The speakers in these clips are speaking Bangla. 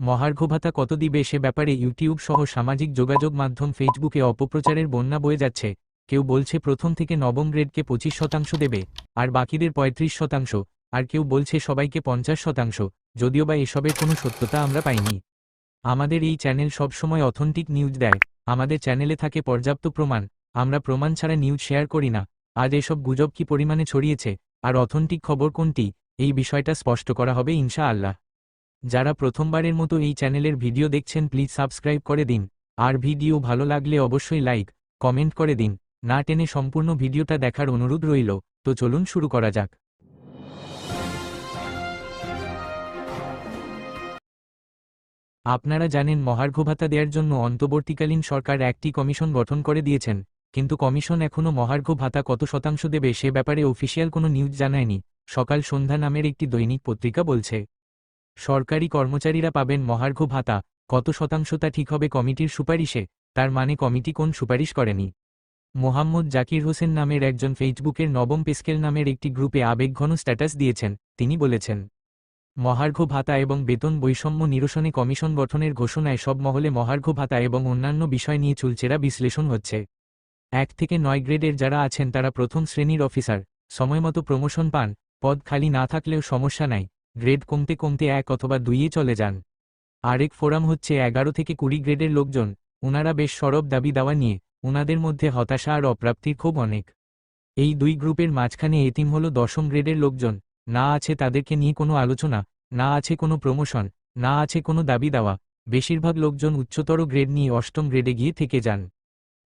মহার্ঘ ভাতা কত দিবে সে ব্যাপারে ইউটিউব সহ সামাজিক যোগাযোগ মাধ্যম ফেসবুকে অপপ্রচারের বন্যা বয়ে যাচ্ছে। কেউ বলছে প্রথম থেকে নবম গ্রেডকে পঁচিশ শতাংশ দেবে, আর বাকিদের পঁয়ত্রিশ শতাংশ, আর কেউ বলছে সবাইকে পঞ্চাশ শতাংশ, যদিও বা এসবের কোনো সত্যতা আমরা পাইনি। আমাদের এই চ্যানেল সবসময় অথেন্টিক নিউজ দেয়, আমাদের চ্যানেলে থাকে পর্যাপ্ত প্রমাণ, আমরা প্রমাণ ছাড়া নিউজ শেয়ার করি না, আজ এসব গুজব কি পরিমাণে ছড়িয়েছে, আর অথেন্টিক খবর কোনটি, এই বিষয়টা স্পষ্ট করা হবে ইনশা আল্লাহ যারা প্রথমবারের মতো এই চ্যানেলের ভিডিও দেখছেন, প্লিজ সাবস্ক্রাইব করে দিন। আর ভিডিও ভালো লাগলে অবশ্যই লাইক, কমেন্ট করে দিন। না টেনে সম্পূর্ণ ভিডিওটা দেখার অনুরোধ রইল, তো চলুন শুরু করা যাক। আপনারা জানেন, মহার্ঘ ভাতা দেওয়ার জন্য অন্তর্বর্তীকালীন সরকার একটি কমিশন গঠন করে দিয়েছেন, কিন্তু কমিশন এখনও মহার্ঘ ভাতা কত শতাংশ দেবে সে ব্যাপারে অফিসিয়াল কোনো নিউজ জানায়নি। সকাল সন্ধ্যা নামের একটি দৈনিক পত্রিকা বলছে। সরকারি কর্মচারীরা পাবেন মহার্ঘ ভাতা। কত শতাংশ তা ঠিক হবে কমিটির সুপারিশে? তার মানে কমিটি কোন সুপারিশ করেনি? মোহাম্মদ জাকির হোসেন নামের একজন ফেসবুকের নবম পেস্কেল নামের একটি গ্রুপে আবেগঘন স্ট্যাটাস দিয়েছেন। তিনি বলেছেন, মহার্ঘ ভাতা এবং বেতন বৈষম্য নিরসনে কমিশন গঠনের ঘোষণায় সব মহলে মহার্ঘ ভাতা এবং অন্যান্য বিষয় নিয়ে চুলচেরা বিশ্লেষণ হচ্ছে। এক থেকে নয় গ্রেডের যারা আছেন তারা প্রথম শ্রেণির অফিসার। সময়মতো প্রমোশন পান। পদ খালি না থাকলেও সমস্যা নাই। গ্রেড কমতে কমতে এক অথবা দুইয়ে চলে যান। আরেক ফোরাম হচ্ছে এগারো থেকে কুড়ি গ্রেডের লোকজন ওনারা বেশ সরব দাবি দাওয়া নিয়ে ওনাদের মধ্যে হতাশা আর অপ্রাপ্তির খুব অনেক। এই দুই গ্রুপের মাঝখানে এতিম হল দশম গ্রেডের লোকজন, না আছে তাদেরকে নিয়ে কোনো আলোচনা, না আছে কোনো প্রমোশন, না আছে কোনো দাবি দেওয়া, বেশিরভাগ লোকজন উচ্চতর গ্রেড নিয়ে অষ্টম গ্রেডে গিয়ে থেকে যান।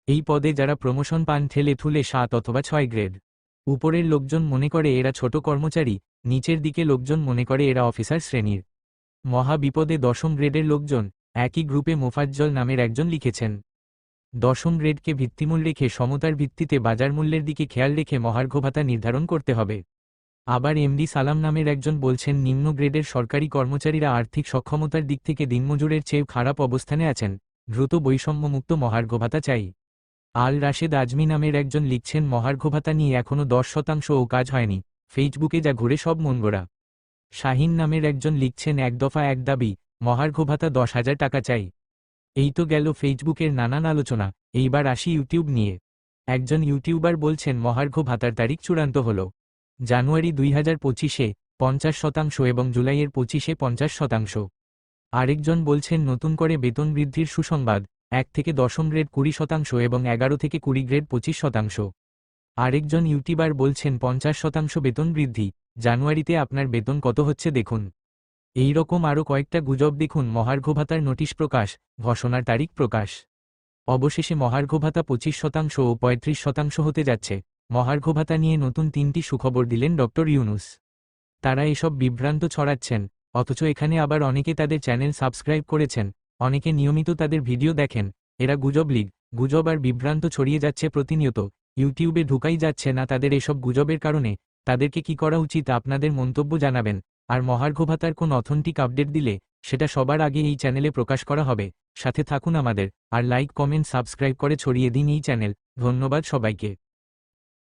এই পদে যারা প্রমোশন পান ঠেলে থুলে সাত অথবা ছয় গ্রেড। উপরের লোকজন মনে করে এরা ছোট কর্মচারী নিচের দিকে লোকজন মনে করে এরা অফিসার শ্রেণির। মহা বিপদে দশম গ্রেডের লোকজন একই গ্রুপে মোফাজ্জল নামের একজন লিখেছেন। দশম গ্রেডকে ভিত্তিমূল রেখে সমতার ভিত্তিতে বাজার মূল্যের দিকে খেয়াল রেখে মহার্ঘ ভাতা নির্ধারণ করতে হবে। আবার এমডি সালাম নামের একজন বলছেন, নিম্ন গ্রেডের সরকারি কর্মচারীরা আর্থিক সক্ষমতার দিক থেকে দিনমজুরের চেয়ে খারাপ অবস্থানে আছেন, দ্রুত বৈষম্যমুক্ত মহার্ঘ ভাতা চাই। আল রাশেদ আজমি নামের একজন লিখছেন মহার্ঘ ভাতা নিয়ে এখনও দশ শতাংশও কাজ হয়নি। ফেসবুকে যা ঘুরে সব মনগোড়া। শাহিন নামের একজন লিখছেন, এক দফা এক দাবি, মহার্ঘ ভাতা দশ হাজার টাকা চাই। এই তো গেল ফেসবুকের নানান আলোচনা, এইবার আসি ইউটিউব নিয়ে। একজন ইউটিউবার বলছেন, মহার্ঘ ভাতার তারিখ চূড়ান্ত হল। জানুয়ারি দুই হাজার পঁচিশে পঞ্চাশ শতাংশ এবং জুলাইয়ের পঁচিশে পঞ্চাশ শতাংশ। আরেকজন বলছেন, নতুন করে বেতন বৃদ্ধির সুসংবাদ, এক থেকে দশম গ্রেড কুড়ি শতাংশ এবং এগারো থেকে কুড়ি গ্রেড পঁচিশ শতাংশ। আরেকজন ইউটিউবার বলছেন পঞ্চাশ শতাংশ বেতন বৃদ্ধি, জানুয়ারিতে আপনার বেতন কত হচ্ছে দেখুন। এই রকম আরও কয়েকটা গুজব দেখুন মহার্ঘ ভাতার নোটিশ প্রকাশ, ঘোষণার তারিখ প্রকাশ। অবশেষে মহার্ঘ ভাতা পঁচিশ শতাংশ ও পঁয়ত্রিশ শতাংশ হতে যাচ্ছে মহার্ঘ ভাতা নিয়ে নতুন তিনটি সুখবর দিলেন ড. ইউনুস। তারা এসব বিভ্রান্ত ছড়াচ্ছেন, অথচ এখানে আবার অনেকে তাদের চ্যানেল সাবস্ক্রাইব করেছেন, অনেকে নিয়মিত তাদের ভিডিও দেখেন, এরা গুজব লিগ, গুজব আর বিভ্রান্ত ছড়িয়ে যাচ্ছে প্রতিনিয়ত ইউটিউবে ঢুকাই যাচ্ছে না তাদের এসব গুজবের কারণে, তাদেরকে কি করা উচিত আপনাদের মন্তব্য জানাবেন, আর মহার্ঘ ভাতার কোন অথেন্টিক আপডেট দিলে, সেটা সবার আগে এই চ্যানেলে প্রকাশ করা হবে, সাথে থাকুন আমাদের, আর লাইক, কমেন্ট, সাবস্ক্রাইব করে ছড়িয়ে দিন এই চ্যানেল, ধন্যবাদ সবাইকে।